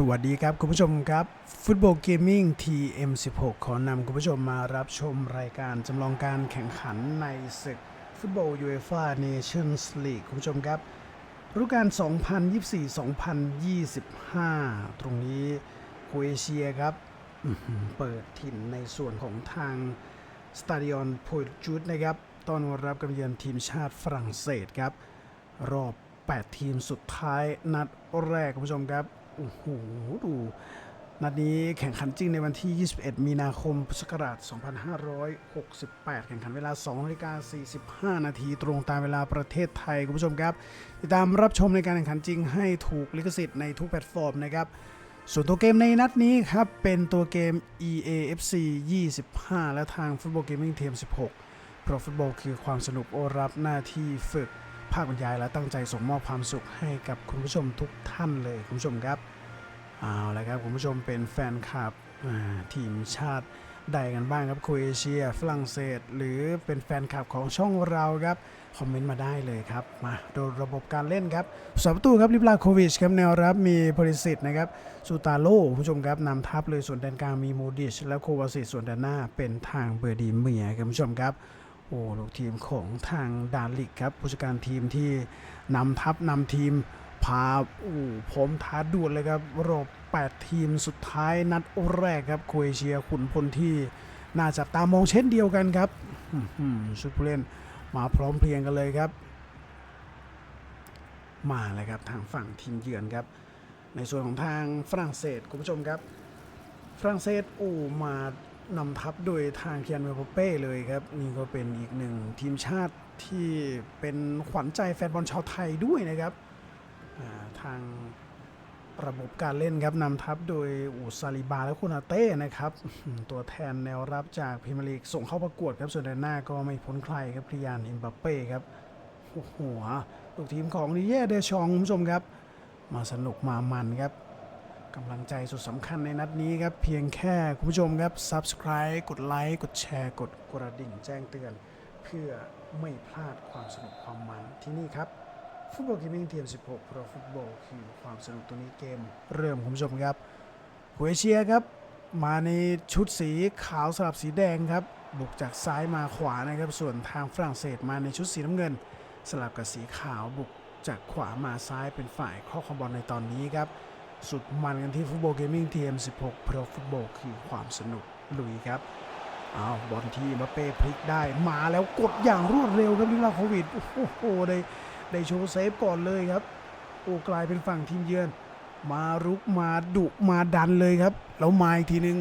สวัสดีครับ คุณผู้ชมครับ ฟุตบอลเกมมิ่ง TM16 ขอนำคุณผู้ชมมารับชมรายการจำลองการแข่งขันในศึก ฟุตบอลยูเอฟ่าเนชั่นส์ลีกคุณผู้ชมครับฤดูกาล 2024-2025 ตรงนี้โคเอเชียครับ เปิดถิ่นในส่วนของทางสตาดิออนโพลจูดนะครับต้อนรับกับเยือนทีมชาติฝรั่งเศสครับ รอบ 8 ทีมสุดท้ายนัดแรกคุณผู้ชมครับ โอ้โหดูนัดนี้แข่งขันจริงในวันที่ 21 มีนาคม พุทธศักราช 2568 แข่งขันเวลา 2นาฬิกา45 นาทีตรงตามเวลาประเทศไทย คุณผู้ชมครับ ติดตามรับชมในการแข่งขันจริงให้ถูกลิขสิทธิ์ในทุกแพลตฟอร์มนะครับ ส่วนตัวเกมในนัดนี้ครับ เป็นตัวเกม EAFC 25 และทาง Football Gaming Team 16 เพราะฟุตบอลคือความสนุกโอรับหน้าที่ฝึก ภาคบรรยายและตั้งใจส่งมอบความสุขให้กับคุณผู้ชมทุกท่านเลยคุณผู้ชมครับเอาละครับคุณผู้ชมเป็นแฟนคลับทีมชาติใดกันบ้างครับโครเอเชียฝรั่งเศส หรือเป็นแฟนคลับของช่องเราครับคอมเมนต์มาได้เลยครับมาโดยระบบการเล่นครับสาประตูครับลิบลาโควิชครับแนวรับมีพริสิตนะครับซูตาโลคุณผู้ชมครับนำทัพเลยส่วนแดนกลางมีโมดิช และโควาสิตส่วนแดนหน้าเป็นทางเบอร์ดีเมียครับคุณผู้ชมครับ โอ้ลูกทีมของทางดานลิกครับ ผู้จัดการทีมที่นำทัพนำทีมพาโอ้ผมท้าดวลเลยครับรอบ8 ทีมสุดท้ายนัดแรกครับโคเอเชียขุนพลที่น่าจับตามองเช่นเดียวกันครับชุดผู้เล่นมาพร้อมเพรียงกันเลยครับ มาเลยครับทางฝั่งทีมเยือนครับ ในส่วนของทางฝรั่งเศสคุณผู้ชมครับ ฝรั่งเศสโอ้มา นำทัพโดยทางเคียนเมโปเป้เลยครับ นี่ก็เป็นอีกหนึ่งทีมชาติที่เป็นขวัญใจแฟนบอลชาวไทยด้วยนะครับทางระบบการเล่นครับนำทัพโดยอูซาลิบาและคุนาเต้นะครับ ตัวแทนแนวรับจากพรีเมียร์ลีกส่งเข้าประกวดครับส่วนแดนหน้าก็ไม่พ้นใครครับพริยานอิมบัปเป้ครับโอ้โหลูกทีมของดิเย่เดชองคุณผู้ชมครับ มาสนุกมามันครับ กำลังใจสุดสำคัญในนัดนี้ครับ เพียงแค่คุณผู้ชมครับ Subscribe กดไลค์กดแชร์กดกระดิ่งแจ้งเตือน เพื่อไม่พลาดความสนุกความมันที่นี่ครับฟุตบอลเกมมิ่งเทียม16เพราะฟุตบอลคือความสนุกตัวนี้เกม เริ่มคุณผู้ชมครับโครเอเชียครับ มาในชุดสีขาวสลับสีแดงครับ บุกจากซ้ายมาขวานะครับ ส่วนทางฝรั่งเศสมาในชุดสีน้ำเงิน สลับกับสีขาวบุกจากขวามาซ้ายเป็นฝ่ายครอบครองบอลในตอนนี้ครับ สุดมันกันที่ฟุตบอลเกมมิ่งทีเอ็ม16เพราะฟุตบอลคือความสนุกลุยครับเอาบอลที่มาเป้พลิกได้มาแล้วกดอย่างรวดเร็วครับลิลาโควิด โอ้โหได้ได้โชว์เซฟก่อนเลยครับ โอ้กลายเป็นฝั่งทีมเยือน มารุกมาดุมาดันเลยครับ แล้วมาอีกทีนึง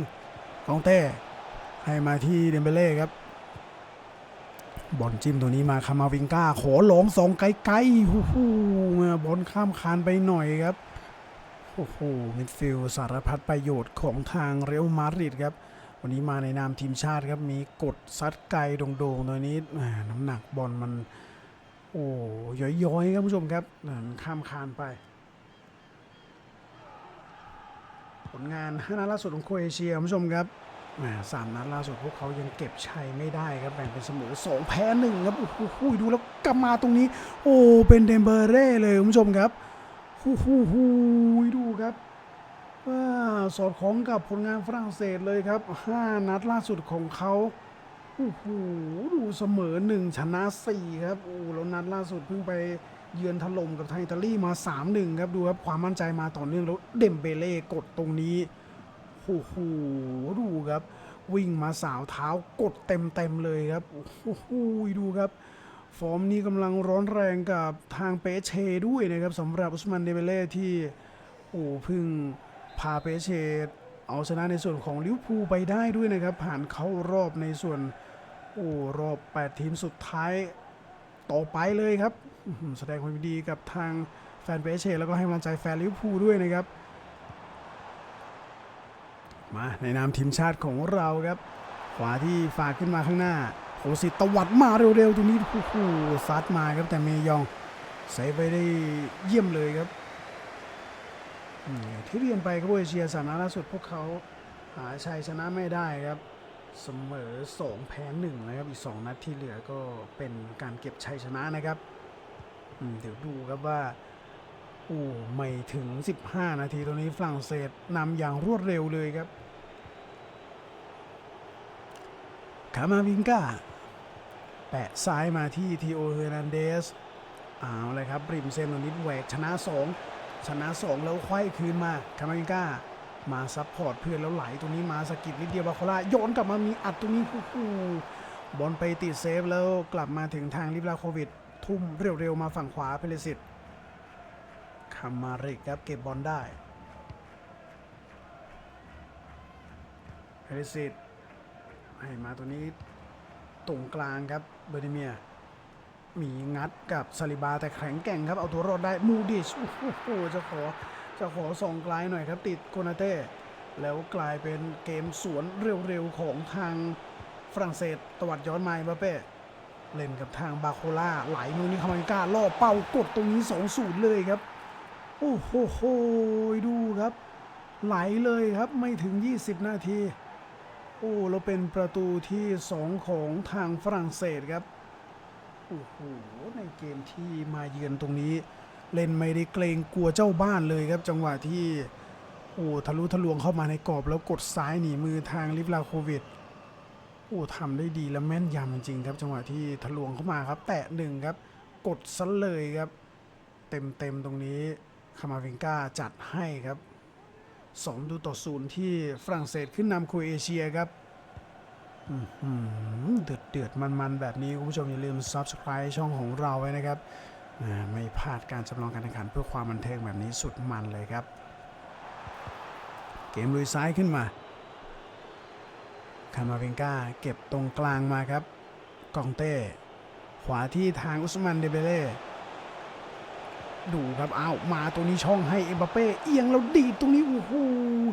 กองเต้ให้มาที่เดมเบเล่ครับบอลจิ้มตัวนี้มาคามาวิงก้าขอหลองสองไกลๆฮู้ฮู้บอลข้ามคานไปหน่อยครับ โอ้โหมิดฟิลด์สารพัดประโยชน์ของทางเรอัลมาดริดครับ วันนี้มาในนามทีมชาติครับ มีกดซัดไกลโด่งๆตัวนี้น้ำหนักบอลมัน โอ้ย้อยๆครับผู้ชมครับข้ามคานไป ผลงาน5นัดล่าสุดของโครเอเชียคุณผู้ชมครับสามนัดล่าสุดพวกเขายังเก็บชัยไม่ได้ครับแบ่งเป็นเสมอสองแพ้หนึ่งครับโอ้โหดูแล้วกลับมาตรงนี้ โอ้เป็นเดมเบอร์เร่เลยคุณผู้ชมครับ ฮู้ฮู้ฮู้ดูครับว่าสอดคล้องกับผลงานฝรั่งเศสเลยครับ 5 นัดล่าสุดของเขาโอ้โหดูเสมอ1ชนะ4ครับโอ้แล้วนัดล่าสุดเพิ่งไปเยือนถล่มกับไทยอิตาลีมา 3-1 ครับ ดูครับ ความมั่นใจมาต่อเนื่องแล้วเดมเบเล่กดตรงนี้โอ้โหดูครับ วิ่งมาสาวเท้ากดเต็มๆเลยครับโอ้โหดูครับ ฟอร์มนี้กำลังร้อนแรงกับทางเปเชด้วยนะครับสำหรับอุสมันเดเบเล่ที่โอ้พึ่งพาเปเชเอาชนะในส่วนของลิวพูไปได้ด้วยนะครับ ผ่านเข้ารอบในส่วนโอ้รอบ 8 ทีมสุดท้ายต่อไปเลยครับ แสดงความยินดีกับทางแฟนเปเชแล้วก็ให้กำลังใจแฟนลิวพูด้วยนะครับ มาในนามทีมชาติของเราครับ ขวาที่ฝากขึ้นมาข้างหน้า โหสิตวัดมาเร็วๆตรงนี้โอ้โหซัดมาครับแต่เมยองเซฟไปได้เยี่ยมเลยครับที่เรียนไปครับเอเชียสานัดล่าสุดพวกเขาหาชัยชนะไม่ได้ครับ เสมอสองแพ้หนึ่งนะครับอีกสองนัดที่เหลือก็เป็นการเก็บชัยชนะนะครับเดี๋ยวดูครับว่าโอ้ไม่ถึง 15 นาทีตรงนี้ฝรั่งเศสนำอย่างรวดเร็วเลยครับคามาวิงกา ปะซ้ายมาที่ทีโอเฮอร์นันเดสเอาเลยครับริมเซนตรงนี้แหวกชนะ 2 ชนะ 2 แล้วควายคืนมาคามาวิงกามาซับพอร์ตเพื่อนแล้วไหลตรงนี้มาสกิดนิดเดียวบาโคล่าโยนกลับมามีอัดตรงนี้โอ้โหบอลไปติดเซฟแล้วกลับมาถึงทางลิบลาโควิด ทุ่มเร็วๆ มาฝั่งขวาเพลสิตคามาริกครับเก็บบอลได้เพลสิตให้มาตัวนี้ตรงกลางครับ เบอร์ดิเมียมีงัดกับซาลิบาแต่แข็งแกร่งครับเอาตัวรอดได้มูดิชโอ้โหจะขอจะขอส่องไกลหน่อยครับติดโกนาเต้แล้วกลายเป็นเกมสวนเร็วๆของทางฝรั่งเศสตวัดย้อนไมาบาเป้เล่นกับทางบาโคล่าไหลมือนี้คามันกาล่อเป้ากดตรงนี้2อศูนย์เลยครับ โอ้โหดูครับ ไหลเลยครับไม่ถึง 20 นาที อ้เราเป็นประตูที่2ของทางฝรั่งเศสครับโอ้โหในเกมที่มาเยือนตรงนี้ เล่นไม่ได้เกรงกลัวเจ้าบ้านเลยครับ จังหวะที่โอ้ทะลุทะลวงเข้ามาในกรอบแล้วกดซ้ายหนีมือทางลิฟลาโควิดโอ้ทำได้ดีและแม่นยำจริงครับจังหวะที่ทะลวงเข้ามาครับ แตะหนึ่งครับ กดซะเลยครับ เต็มๆตรงนี้คามาวิงกาจัดให้ครับ สองดูต่อศูนย์ที่ฝรั่งเศสขึ้นนำครเอเชียครับเดือดเดือดมันๆ แบบนี้ คุณผู้ชมอย่าลืม Subscribe ช่องของเราไว้นะครับ ไม่พลาดการจำลองการแข่งขันเพื่อความบันเทิงแบบนี้สุดมันเลยครับ เกมลุยซ้ายขึ้นมา คามาเวนกาเก็บตรงกลางมาครับ กองเต้ ขวาที่ทางอุสมันเดเบเล่ ดูครับอ้าวมาตรงนี้ช่องให้เอ็มบัปเป้เอียงแล้วดีดตรงนี้โอ้โห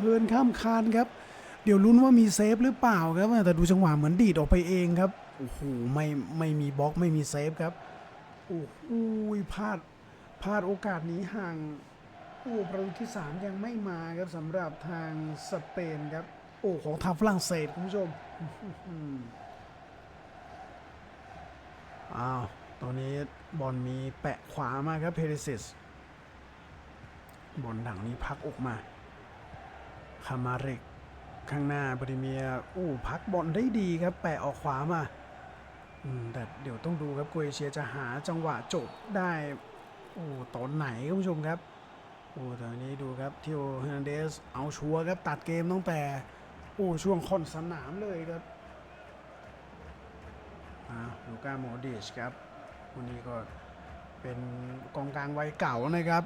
เฮินข้ามคานครับ เดี๋ยวลุ้นว่ามีเซฟหรือเปล่าครับแต่ดูจังหวะเหมือนดีดออกไปเองครับโอ้โหไม่ไม่มีบล็อกไม่มีเซฟครับโอ้โหพลาดพลาดโอกาสนี้ห่างโอ้ประตูที่สามยังไม่มาครับสำหรับทางสเปนครับ โอ้ของทางฝรั่งเศสคุณผู้ชมอ้าว ตอนนี้บอลมีแปะขวามาครับเพเรซิสบอลดังนี้พักออกมาคามาเรกข้างหน้าบริเมียอู้พักบอลได้ดีครับ แปะออกขวามาอืมแต่เดี๋ยวต้องดูครับโครเอเชียจะหาจังหวะจบได้โอ้ตอนไหนคุณผู้ชมครับโอ้ตอนนี้ดูครับทิโอเฮร์นันเดสเอาชัวร์ครับตัดเกมตั้งแต่โอ้ช่วงค่อนสนามเลยครับอ่าลูก้าโมดิชครับ วันนี้ก็เป็นกองกลางวัยเก่านะครับ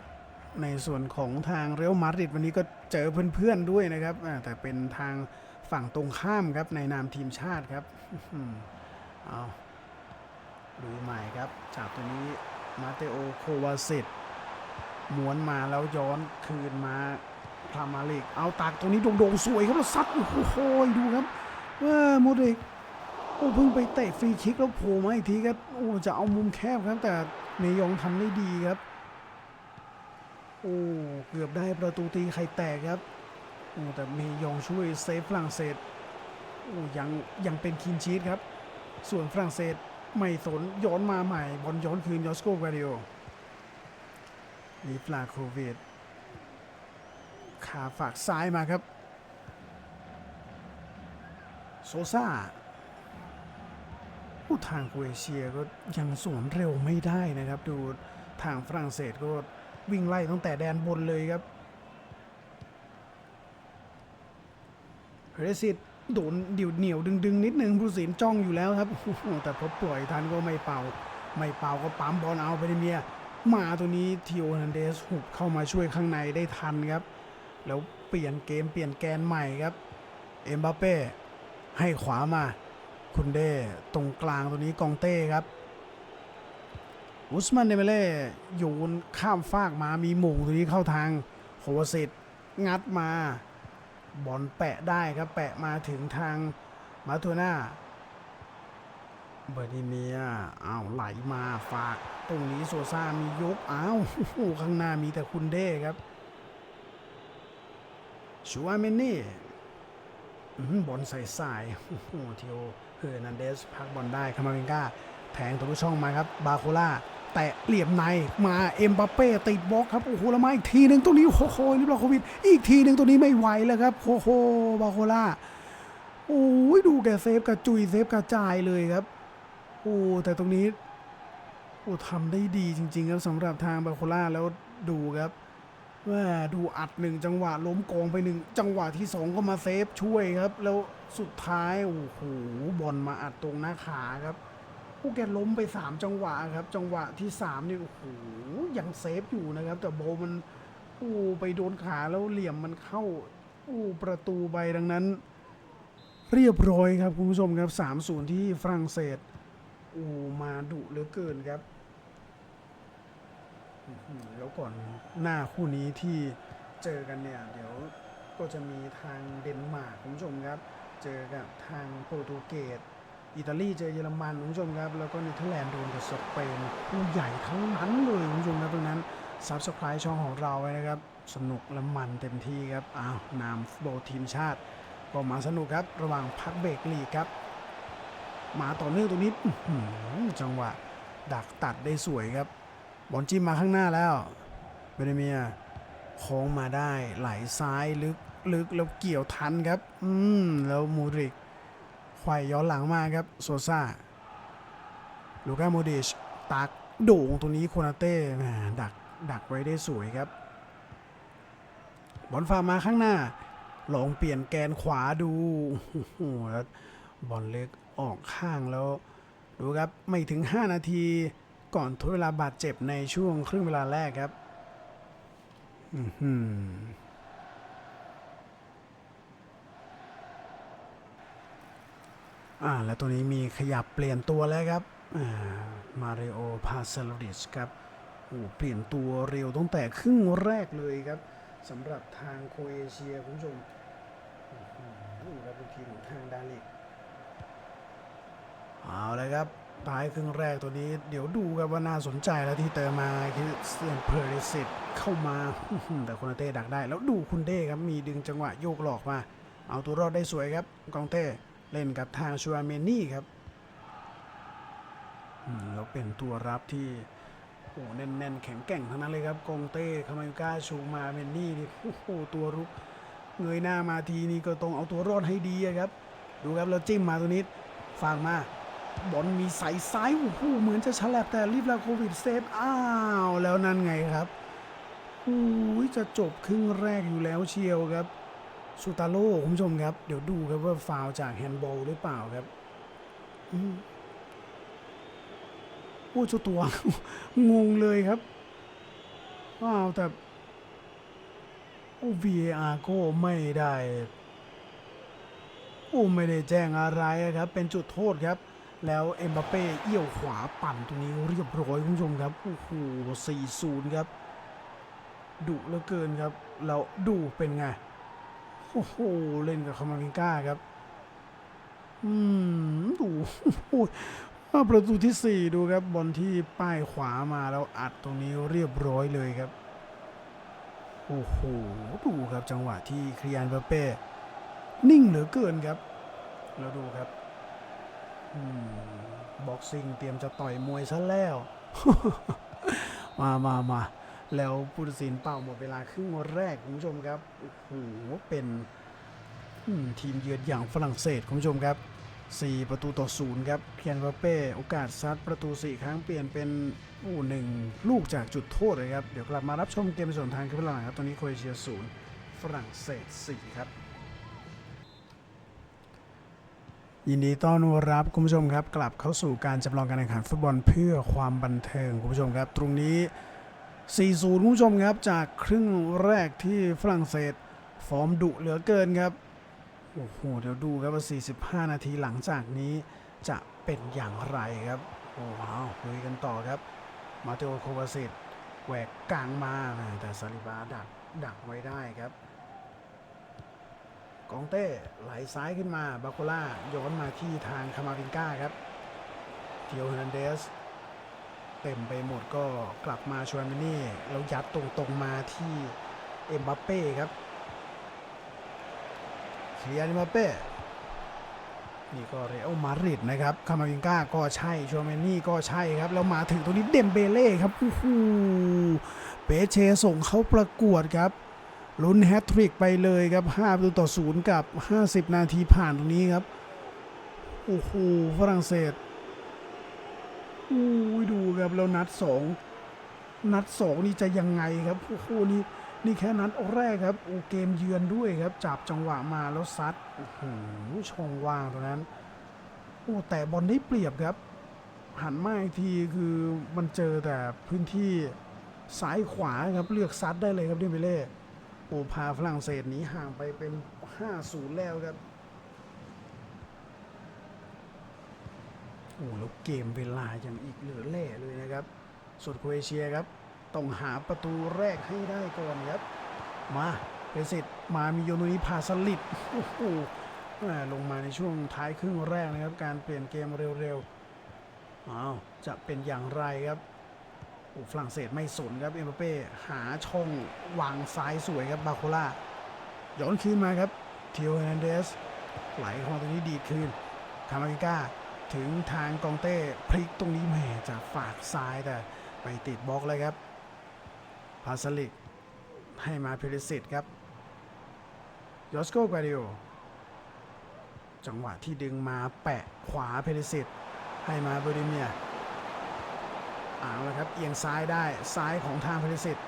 ในส่วนของทางเรอัลมาดริดวันนี้ก็เจอเพื่อนๆด้วยนะครับแต่เป็นทางฝั่งตรงข้ามครับในนามทีมชาติครับเอาดูใหม่ครับจากตัวนี้มาเตโอโควาซิตม้วนมาแล้วย้อนคืนมาพรามาลิกเอาตักตรงนี้โด่งๆสวยครับแล้วซัดโอ้โหดูครับว่าโมดริก โอ้เพิ่งไปเตะฟรีคิกแล้วโผล่มาอีกทีครับโอ้จะเอามุมแคบครับ แต่เนยองทำได้ดีครับ โอ้เกือบได้ประตูตีไข่แตกครับโอ้แต่เมยองช่วยเซฟฝรั่งเศสโอ้ยังยังเป็นคินชีตครับ ส่วนฝรั่งเศสไม่สนย้อนมาใหม่บอลย้อนคืนยอสโกกาเดียลิฟลาโควิดขาฝากซ้ายมาครับ โซซ่า ผู้ทางโครเอเชียก็ยังสวนเร็วไม่ได้นะครับ ดูทางฝรั่งเศสก็วิ่งไล่ตั้งแต่แดนบนเลยครับเรซิตโดนเดี่ยวเหนียวดึงดึงนิดนึงผู้สินจ้องอยู่แล้วครับ แต่พอปล่อยทันก็ไม่เป่า ไม่เป่าก็ปั๊มบอลเอาไปในเมียมาตัวนี้ทิโอนันเดสหุบเข้ามาช่วยข้างในได้ทันครับ แล้วเปลี่ยนเกมเปลี่ยนแกนใหม่ครับ เอ็มบัปเป้ให้ขวามา คุณเด้ตรงกลางตัวนี้กองเต้ครับ อุสมันเดเมเล่โยนข้ามฟากมามีหม่งตัวนี้เข้าทางโควสิตงัดมาบอลแปะได้ครับ แปะมาถึงทางมาตูน่าเบอร์ดิเมียอ้าวไหลมาฝาก ตรงนี้โซซ่ามียกอ้าวข้างหน้ามีแต่คุณเด้ครับชัวเมนนี่ บอลใส่สายโอ้โหเทียวเฮอร์นันเดสพักบอลได้คามาวิงกาแทงตรงช่องมาครับบาโคล่าแตะเหลี่ยมในมาเอ็มบัปเป้ติดบล็อกครับโอ้โหแล้วมาอีกทีหนึ่งตรงนี้โอ้โหลิบลาโควิด อีกทีหนึ่งตรงนี้ไม่ไหวแล้วครับโอ้โหบาโคล่าโอ้ยดูแกเซฟกระจุยเซฟกระจายเลยครับโอ้แต่ตรงนี้โอ้ทำได้ดีจริง ๆ ครับสำหรับทางบาโคล่าแล้วดูครับ ว่าดูอัดหนึ่งจังหวะล้มกองไปหนึ่งจังหวะที่สองก็มาเซฟช่วยครับ แล้วสุดท้ายโอ้โหบอลมาอัดตรงหน้าขาครับผู้แกล้มไป3จังหวะครับ จังหวะที่3นี่โอ้โหยังเซฟอยู่นะครับ แต่โบมันอู้ไปโดนขาแล้วเหลี่ยมมันเข้าอู้ประตูไปดังนั้น เรียบร้อยครับคุณผู้ชมครับ3-0ที่ฝรั่งเศสอู้มาดุเหลือเกินครับ แล้วก่อนหน้าคู่นี้ที่เจอกันเนี่ย เดี๋ยวก็จะมีทางเดนมาร์กคุณผู้ชมครับ เจอกับทางโปรตุเกสอิตาลีเจอเยอรมันคุณผู้ชมครับ แล้วก็เนเธอร์แลนด์โดนกับสเปนผู้ใหญ่ทั้งนั้นเลยคุณผู้ชมครับตรงนั้นซับสไคร b e ช่องของเราไว้นะครับ สนุกและมันเต็มที่ครับอ้าวนามฟุตบอลทีมชาติ ก็มาสนุกครับ ระหว่างพักเบรกลีกครับ มาต่อเนื่องตรงนี้จังหวะดักตัดได้สวยครับ บอลจิ้มมาข้างหน้าแล้วเบเนเมียโค้งมาได้ไหลซ้ายลึกลึกแล้วเกี่ยวทันครับ อืม แล้วมูริกไขว่ย้อนหลังมาครับ โซซ่า ลูก้าโมดิช ตักโด่งตรงนี้โคนาเต้ดัก ดักไว้ได้สวยครับ บอลฝามาข้างหน้า ลองเปลี่ยนแกนขวาดูแล้วบอลเล็กออกข้างแล้ว ดูครับ ไม่ถึง 5 นาที ก่อนทดเวลาบาดเจ็บในช่วงครึ่งเวลาแรกครับอือหืออ่า แล้วตัวนี้มีขยับเปลี่ยนตัวแล้วครับ อ่า มาริโอ พาเซลดิชครับโอ้เปลี่ยนตัวเร็วตั้งแต่ครึ่งแรกเลยครับสำหรับทางโครเอเชียคุณผู้ชมอื้อหือครับเป็นทีมของทางดาลิกเอาเลยครับ ท้ายครึ่งแรกตัวนี้ เดี๋ยวดูครับว่าน่าสนใจแล้วที่เติมมาคือเซียนเพอริสิตเข้ามา แต่คุณเต้ดักได้ แล้วดูคุณเต้ครับมีดึงจังหวะโยกหลอกมา เอาตัวรอดได้สวยครับกองเต้เล่นกับทางชัวเมนี่ครับแล้วเป็นตัวรับที่โอ้แน่นๆแข็งแกร่งทั้งนั้นเลยครับกองเต้คามายูก้าชูมาเมนนี่นี่โอ้โหตัวรุกเงยหน้ามาทีนี่ก็ต้องเอาตัวรอดให้ดีครับ ดูครับแล้วจิ้มมาตัวนี้ฝากมา บอลมีใส่ซ้ายโอ้โหเหมือนจะฉลับแต่รีบลาโควิดเซฟอ้าวแล้วนั่นไงครับโอ้ยจะจบครึ่งแรกอยู่แล้วเชียวครับซูตาโร่คุณผู้ชมครับ เดี๋ยวดูครับว่าฟาวจากแฮนด์บอลหรือเปล่าครับอืมโอ้เจ้าตัว งงเลยครับว้าวแต่โอ้ VAR ก็ไม่ได้โอ้ไม่ได้แจ้งอะไรครับ เป็นจุดโทษครับ แล้วเอ็มบัปเป้เอี้ยวขวาปั่นตรงนี้เรียบร้อยคุณผู้ชมครับโอ้โห4-0ครับดุเหลือเกินครับแล้วดูเป็นไงโอ้โหเล่นกับคามาวิงก้าครับอืมดูโอ้ยประตูที่ 4 ดูครับบอลที่ป้ายขวามาแล้วอัดตรงนี้เรียบร้อยเลยครับโอ้โหดูครับจังหวะที่คริยานเบเป้นิ่งเหลือเกินครับ แล้วดูครับ บ็อกซิ่งเตรียมจะต่อยมวยซะแล้ว มามามาแล้วผู้ตัดสินเป่าหมดเวลาครึ่งแรกคุณผู้ชมครับโอ้โหเป็นทีมเยือนอย่างฝรั่งเศสคุณผู้ชมครับ 4 ประตูต่อศูนย์ครับเคียนวาเป้โอกาสซัดประตู 4 ครั้งเปลี่ยนเป็นอู้หนึ่งลูกจากจุดโทษเลยครับ เดี๋ยวกลับมารับชมเกมส่วนทางครึ่งหลังครับ ตอนนี้โครเอเชียศูนย์ฝรั่งเศส 4 ครับ ยินดีต้อนรับคุณผู้ชมครับ กลับเข้าสู่การจำลองการแข่งขันฟุตบอลเพื่อความบันเทิงคุณผู้ชมครับ ตรงนี้ 4-0 คุณผู้ชมครับ จากครึ่งแรกที่ฝรั่งเศส ฟอร์มดุเหลือเกินครับ โอ้โห เดี๋ยวดูครับว่า 45 นาทีหลังจากนี้จะเป็นอย่างไรครับ โอ้ว้าวคุยกันต่อครับ มาเตโอโควาสิตแหวกกลางมาแต่ซาลิบาดักดักไว้ได้ครับ กองเต้ไหลซ้ายขึ้นมาบาโคล่าย้อนมาที่ทางคามาวินก้าครับเทียวเฮร์นันเดสเต็มไปหมดก็กลับมาชวนมินี่แล้วยัดตรงๆมาที่เอ็มบัปเป้ครับเคียนเอ็มบัปเป้นี่ก็เรอัลมาดริดนะครับ คามาวิงกาก็ใช่ชวเมนี่ก็ใช่ครับ แล้วมาถึงตรงนี้เดมเบเล่ครับโอ้โหเปเชส่งเขาประกวดครับ ลุ้นแฮตทริกไปเลยครับ5ประตูต่อศูนย์กับ 50 นาทีผ่านตรงนี้ครับ โอ้โหฝรั่งเศสอู้ยดูครับแล้วนัดสองนัดสองนี่จะยังไงครับโอ้โหนี่นี่แค่นัดแรกครับโอ้เกมเยือนด้วยครับ จับจังหวะมาแล้วซัดโอ้โหช่องว่างตรงนั้นโอ้แต่บอลได้เปรียบครับ หันมาอีกทีคือมันเจอแต่พื้นที่ซ้ายขวาครับเลือกซัดได้เลยครับเดมเบเล่ โอพาฝรั่งเศสหนีห่างไปเป็น 5-0 แล้วครับ โอ้แล้วเกมเวลายังอีกเหลือแล่เลยนะครับ ส่วนโครเอเชียครับ ต้องหาประตูแรกให้ได้ก่อนครับ มาเป็นสิทธิ์มามีโยนุนิพาสลิดโอ้โหลงมาในช่วงท้ายครึ่งแรกนะครับ การเปลี่ยนเกมเร็วๆอ้าวจะเป็นอย่างไรครับ ฝรั่งเศสไม่สนครับเอ็มบัปเป้หาช่องวางซ้ายสวยครับบาโคล่าย้อนคืนมาครับเทียวเฮนเดสไหลเข้ามาตรงนี้ดีดคืนคามาริก้าถึงทางกองเต้พลิกตรงนี้แหม่จากฝากซ้ายแต่ไปติดบล็อกเลยครับพาสลิกให้มาเพลิสิตครับยอสโกกาดิโอจังหวะที่ดึงมาแปะขวาเพลิสิตให้มาเบร์ดิเมีย เอาละครับเอียงซ้ายได้ซ้ายของทางเพลิสิต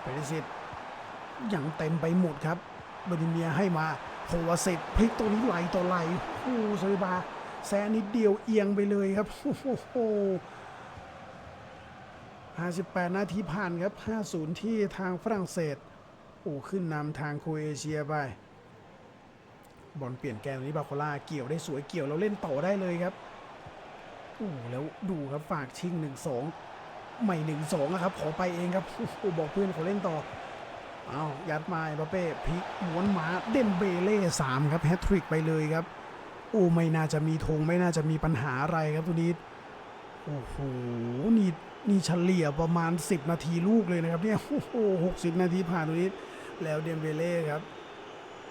เพลิสิตยังเต็มไปหมดครับบร์ดิเมียให้มาโฮวาสิตพลิกตัวนี้ไหลต่อไหลโอ้ซาลิบาแซนิดเดียวเอียงไปเลยครับโอ้โห58 นาทีผ่านครับ 5-0 ที่ทางฝรั่งเศส โอ้ ขึ้นนำทางโคเอเชียไป บอลเปลี่ยนแกนนี้บาโคล่าเกี่ยวได้สวยเกี่ยวแล้วเล่นต่อได้เลยครับ โอ้แล้วดูครับฝากชิง1-2ใหม่1-2อะครับ ขอไปเองครับโอ้บอกเพื่อนขอเล่นต่อเอายัดมาเอ็มบัปเป้พลิกม้วนมาเดมเบเล่สามครับแฮตทริกไปเลยครับโอ้ไม่น่าจะมีธงไม่น่าจะมีปัญหาอะไรครับตัวนี้โอ้โหนี่นี่เฉลี่ยประมาณ 10 นาทีลูกเลยนะครับเนี่ยโอ้โหหกสิบนาทีผ่านตัวนี้ แล้วเดมเบเล่ครับ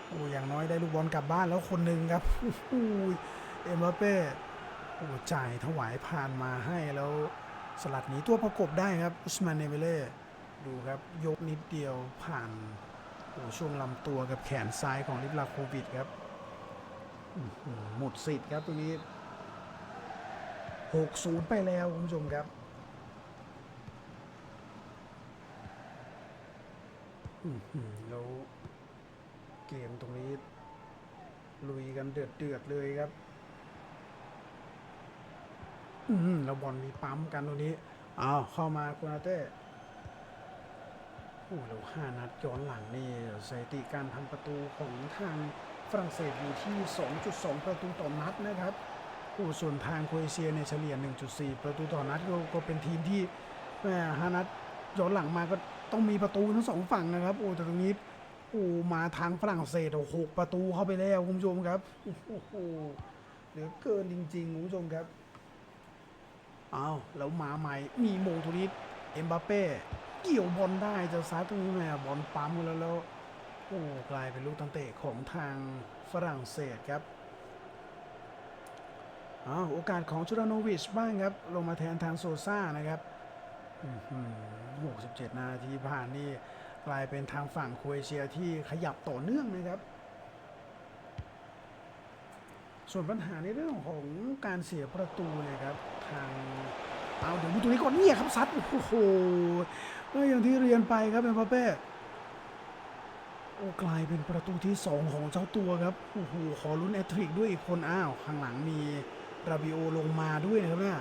โอ้อย่างน้อยได้ลูกบอลกลับบ้านแล้วคนหนึ่งครับโอ้โหเอ็มบัปเป้ โอ้จ่ายถวายผ่านมาให้แล้วสลัดหนีตัวประกบได้ครับอุสมานเนเบเล่ดูครับยกนิดเดียวผ่านโอ้ช่วงลำตัวกับแขนซ้ายของลิบลาโควิดครับหมดสิทธิ์ครับตรงนี้6-0 ไปแล้วคุณผู้ชมครับแล้วเกมตรงนี้ ลุยกันเดือดเดือดๆเลยครับ อืมแล้วบอลมีปั๊มกันตรงนี้อ้าวเข้ามาโคนาเต้โอ้แล้วห้านัดย้อนหลังนี่สถิติการทำประตูของทางฝรั่งเศสอยู่ที่ 2.2 ประตูต่อนัดนะครับโอ้ส่วนทางโครเอเชียเนี่ยเฉลี่ย 1.4 ประตูต่อนัดก็ก็เป็นทีมที่แม่ห้านัดย้อนหลังมาก็ต้องมีประตูทั้งสองฝั่งนะครับโอ้แต่ตรงนี้โอ้มาทางฝรั่งเศสโอ้หกประตูเข้าไปแล้วคุณผู้ชมครับโอ้โหเหลือเกินจริงๆคุณผู้ชมครับ อ้าวแล้วมาใหม่มีโมงทุนิสเอ็มบัปเป้เกี่ยวบอลได้จะซัดตรงนี้แม่บอลปั๊มกันแล้วแล้วโอ้กลายเป็นลูกตังเตะของทางฝรั่งเศสครับอ้าวโอกาสของจูรานวิชบ้างครับ ลงมาแทนทางโซซ่านะครับอื้อหือ67นาทีผ่านนี่กลายเป็นทางฝั่งโครเอเชียที่ขยับต่อเนื่องนะครับ ส่วนปัญหาในเรื่องของการเสียประตูเนี่ยครับ ทางเอาเดี๋ยวดูตรงนี้ก่อนเนี่ยครับซัดโอ้โหอย่างที่เรียนไปครับเอ็มบัปเป้โอ้กลายเป็นประตูที่ 2 ของเจ้าตัวครับโอ้โหขอลุ้นแอตทริกด้วยอีกคนอ้าวข้างหลังมีราบิโอลงมาด้วยนะครับเนี่ย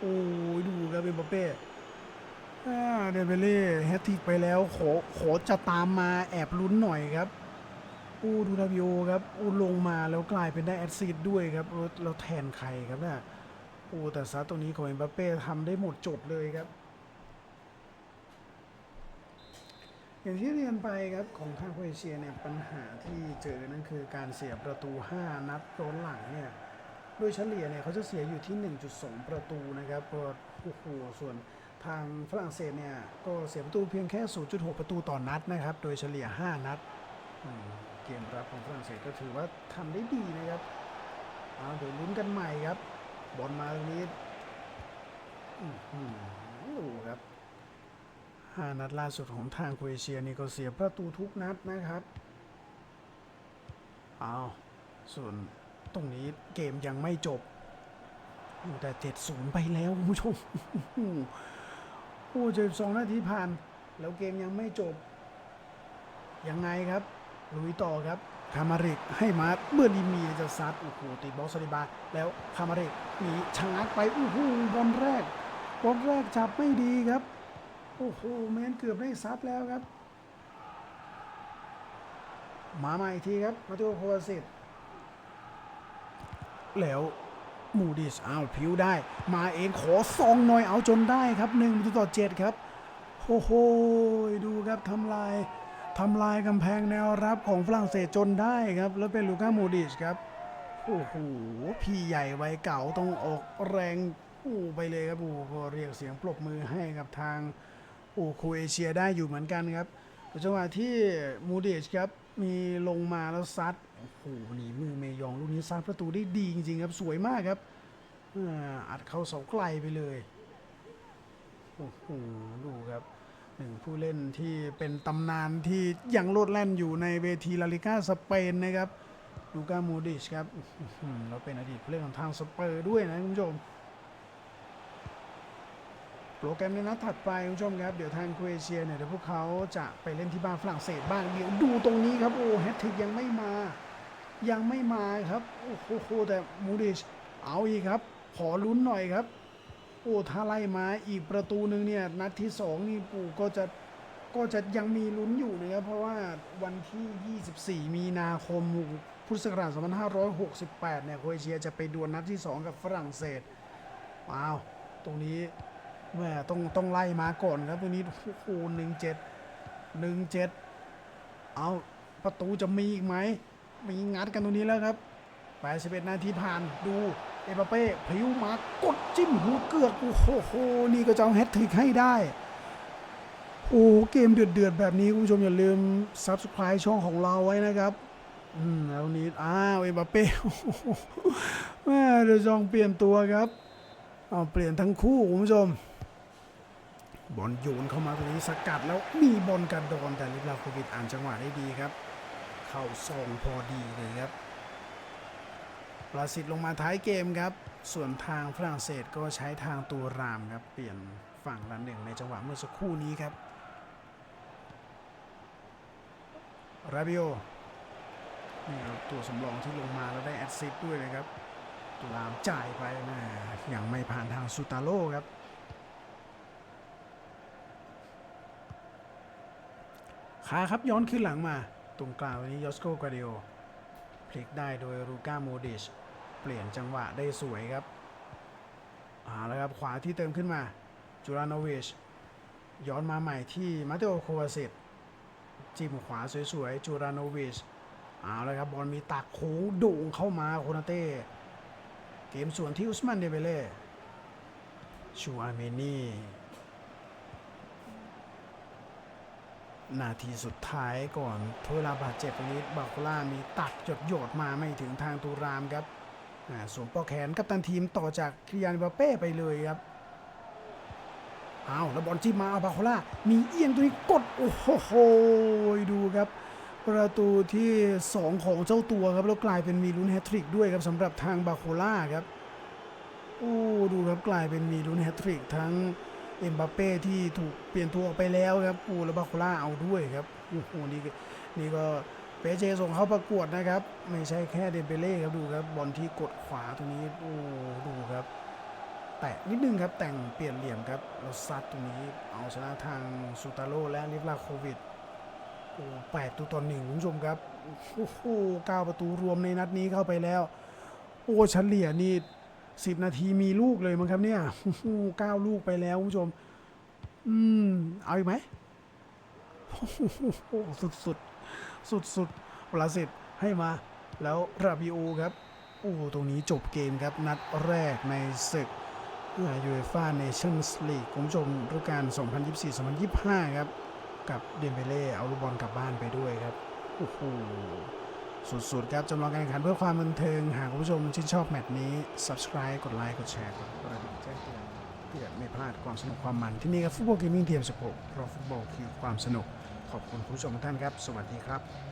โอ้ยดูครับเอ็มบัปเป้เดเบเล่แฮตทริกไปแล้วขอขอจะตามมาแอบลุ้นหน่อยครับโอ้ดูราบิโอครับโอ้ลงมาแล้วกลายเป็นได้แอดซิดด้วยครับแล้วแทนใครครับเนี่ย โอ้แต่ซัดตรงนี้ของเอ็มบัปเป้ทำได้หมดจดเลยครับ อย่างที่เรียนไปครับของทางโครเอเชียเนี่ยปัญหาที่เจอนั่นคือการเสียประตู 5 นัดย้นหลังเนี่ยโดยเฉลี่ยเนี่ยเขาจะเสียอยู่ที่ 1.2 ประตูนะครับโอ้โหส่วนทางฝรั่งเศสเนี่ยก็เสียประตูเพียงแค่ 0.6 ประตูต่อนัดนะครับ โดยเฉลี่ย 5 นัดเกมรับของฝรั่งเศสก็ถือว่าทำได้ดีนะครับเอาเดี๋ยวลุ้นกันใหม่ครับ บอลมาตรงนี้อื้อหือดูครับห้านัดล่าสุดของทางโครเอเชียนี่ก็เสียประตูทุกนัดนะครับเอาส่วนตรงนี้เกมยังไม่จบแต่เจ็ดศูนย์ไปแล้วคุณผู้ชมโอ้เจ็ดสองนาทีผ่าน แล้วเกมยังไม่จบ ยังไงครับ ลุยต่อครับ คามาริกให้มาเมื่อดีมีจะซัดโอ้โหติดบล็อกสลิบา แล้วคามาริกหนีชะงักไปโอ้โหบอลแรกบอลแรกจับไม่ดีครับโอ้โหแมนเกือบได้ซัดแล้วครับ มาใหม่อีกทีครับมาติโอโควาสิตแล้วมูดิสอ้าวผิวได้ มาเองขอซองหน่อยเอาจนได้ครับหนึ่งต่อเจ็ดครับโอ้โหดูครับทำลาย ทำลายกำแพงแนวรับของฝรั่งเศสจนได้ครับ แล้วเป็นลูก้าโมดิชครับ โอ้โห พี่ใหญ่วัยเก่าต้องออกแรงอู้ไปเลยครับโอ้ก็เรียกเสียงปรบมือให้กับทางโอ้ครเอเชียได้อยู่เหมือนกันครับจังหวะที่มูดิชครับมีลงมาแล้วซัดโอ้โหหนีมือเมยองลูกนี้ซัดประตูได้ดีจริงๆครับสวยมากครับอ่าอัดเข้าเสาไกลไปเลยโอ้โหดูครับ หนึ่งผู้เล่นที่เป็นตำนานที่ยังโลดแล่นอยู่ในเวทีลาลิก้าสเปนนะครับลูก้าโมดิชครับอื้อหือแล้วเป็นอดีตผู้เล่นของทางสเปอร์ด้วยนะคุณผู้ชม โปรแกรมในนัดถัดไปคุณผู้ชมครับ เดี๋ยวทางโครเอเชียเนี่ยเดี๋ยวพวกเขาจะไปเล่นที่บ้านฝรั่งเศสบ้างเดี๋ยวดูตรงนี้ครับโอ้แฮตทริกยังไม่มา ยังไม่มาครับ โอ้โหแต่มูดิชเอาอีกครับ ขอลุ้นหน่อยครับ โอ้ถ้าไล่มาอีกประตูหนึ่งเนี่ยนัดที่สองนี่ปู่ก็จะก็จะยังมีลุ้นอยู่นะครับเพราะว่าวันที่ 24 มีนาคมพุทธศักราช 2568 เนี่ยโครเอเชียจะไปดวลนัดที่ 2 กับฝรั่งเศสว้าว ตรงนี้แม่ต้องต้องไล่มาก่อนครับตรงนี้โอ้โหหนึ่งเจ็ดหนึ่งเจ็ดเอาประตูจะมีอีกไหมมีงัดกันตรงนี้แล้วครับ 81 นาทีผ่านดู เอปเป้พลิ้วมากดจิ้มหัวเกือกโอ้โหนี่ก็จะเอาแฮตทริกให้ได้โอ้เกมเดือดเดือดๆ แบบนี้ คุณผู้ชม อย่าลืม Subscribe ช่องของเราไว้นะครับ อืมแล้วนี้อ้าวเอบัปเป้แม่เดยวจองเปลี่ยนตัวครับเอาเปลี่ยนทั้งคู่ คุณผู้ชม บอลโยนเข้ามาตรงนี้สกัดแล้วมีบอลกระโดนแต่ลิบลาโควิดอ่านจังหวะได้ดีครับ เข้าซองพอดีเลยครับ ปราสิตลงมาท้ายเกมครับ ส่วนทางฝรั่งเศสก็ใช้ทางตัวรามครับ เปลี่ยนฝั่งละหนึ่งในจังหวะเมื่อสักครู่นี้ครับราบิโอนี่ครับตัวสำรองที่ลงมาแล้วได้แอดซิสด้วยนะครับตัวรามจ่ายไปนะยังไม่ผ่านทางซูตาโร่ครับ ขาครับย้อนขึ้นหลังมา ตรงกลางนี้ยอสโกกาเดโอพลิกได้โดยรูก้าโมดิช เปลี่ยนจังหวะได้สวยครับอ่าแล้วครับ ขวาที่เติมขึ้นมา จูราโนวิช ย้อนมาใหม่ที่มาเตโอโควาซิตจิ้มขวาสวยๆ จูราโนวิชเอาแล้วครับ บอลมีตักโค้งด่งเข้ามาโคนาเต้ เกมส่วนที่อุสมันเดเบเล่ ชูอาเมนีนาทีสุดท้ายก่อนทเวลาบาดเจ็บตรงนี้บาโคล่ามีตักหยดหยดมาไม่ถึงทางตูรามครับ สวมปอกแขนกัปตันทีมต่อจากคิริยานบาเป้ไปเลยครับเอาแล้วบอลจิ้มมาอาบาโคล่ามีเอียงตรงนี้กด โอ้โหดูครับ ประตูที่ 2 ของเจ้าตัวครับ แล้วกลายเป็นมีลุ้นแฮตทริกด้วยครับสำหรับทางบาโคล่าครับ โอ้ดูครับกลายเป็นมีลุ้นแฮตทริกทั้งเอ็มบัปเป้ที่ถูกเปลี่ยนตัวออกไปแล้วครับปูแล้วบาโคล่าเอาด้วยครับ โอ้โหนี่ก็นี่ก็ เปเจส่งเข้าประกวดนะครับ ไม่ใช่แค่เดเบเล่ครับดูครับบอลที่กดขวาตรงนี้โอ้ดูครับ แตะนิดนึงครับแต่งเปลี่ยนเหลี่ยมครับแล้วซัดตรงนี้เอาชนะทางซูตาโรและลิฟลาโควิดโอ้แปดตัวต่อหนึ่งคุณผู้ชมครับโอ้โหเก้าประตูรวมในนัดนี้เข้าไปแล้ว โอ้เฉลี่ยนี่สิบนาทีมีลูกเลยมั้งครับเนี่ยโอ้เก้าลูกไปแล้วคุณผู้ชม อืม เอาอีกไหมโอ้สุดสุด สุดๆ ประสิทธิ์ให้มาแล้วราบิโอครับโอ้ตรงนี้จบเกมครับนัดแรกในศึกยูเอฟ่าเนชั่นส์ลีกคุณผู้ชมฤดูกาล 2024-2025 ครับ กับเดมเบเล่เอาลูกบอลกลับบ้านไปด้วยครับโอ้โหสุดๆ ครับจำลองการแข่งขันเพื่อความบันเทิง หากคุณผู้ชมชื่นชอบแมตช์นี้ subscribe กดไลค์ กดแชร์ กดกระดิ่งแจ้งเตือนเพื่อไม่พลาดความสนุกความมันที่นี่ครับฟุตบอลเกมมิ่งเทียม16เพราะฟุตบอลคือความสนุก ขอบคุณผู้ชมท่านครับ สวัสดีครับ